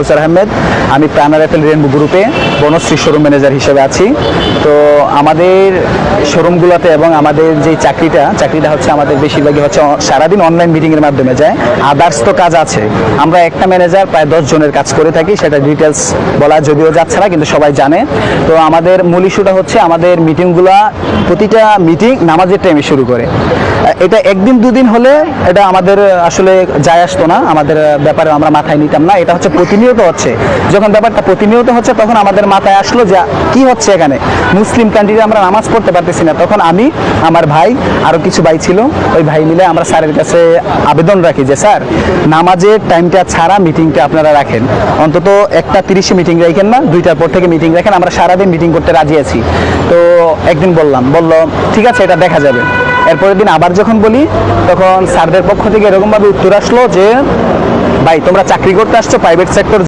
কাউসার আহমেদ, আমি প্রাণার FL rainbow গ্রুপে Banasree showroom manager হিসেবে আছি। তো আমাদের শোরুমগুলোতে এবং আমাদের যে চাকরিটা চাকরিটা হচ্ছে আমাদের বেশিরভাগই হচ্ছে সারাদিন অনলাইন মিটিংয়ের মাধ্যমে যায়। আদার্স তো কাজ আছে। আমরা একটা ম্যানেজার প্রায় দশ জনের কাজ করে থাকি, সেটা ডিটেলস বলা যদিও যাচ্ছে না, কিন্তু সবাই জানে। তো আমাদের মূল ইস্যুটা হচ্ছে আমাদের মিটিংগুলো প্রতিটা মিটিং নামাজের টাইমে শুরু করে। এটা একদিন দুদিন হলে এটা আমাদের আসলে যায় আসতো না, আমাদের ব্যাপারে আমরা মাথায় নিতাম না। এটা হচ্ছে প্রতিনিয়ত হচ্ছে। যখন ব্যাপারটা প্রতিনিয়ত হচ্ছে, তখন আমাদের মাথায় আসলো যে, কি হচ্ছে এখানে? মুসলিম কান্ট্রিতে আমরা নামাজ পড়তে পারতেছি না। তখন আমি, আমার ভাই আরও কিছু ভাই ছিল, ওই ভাই মিলে আমরা স্যারের কাছে আবেদন রাখি যে, স্যার, নামাজের টাইমটা ছাড়া মিটিংটা আপনারা রাখেন। অন্তত একটা তিরিশে মিটিং রাখেন না, দুইটার পর থেকে মিটিং রাখেন। আমরা সারাদিন মিটিং করতে রাজি আছি। তো একদিন বললাম, বলল, ঠিক আছে, এটা দেখা যাবে। এরপরের দিন আবার যখন বলি, তখন স্যারদের পক্ষ থেকে এরকমভাবে উত্তর আসলো যে ভাই তোমরা চাকরি করতে আসছো প্রাইভেট সেক্টর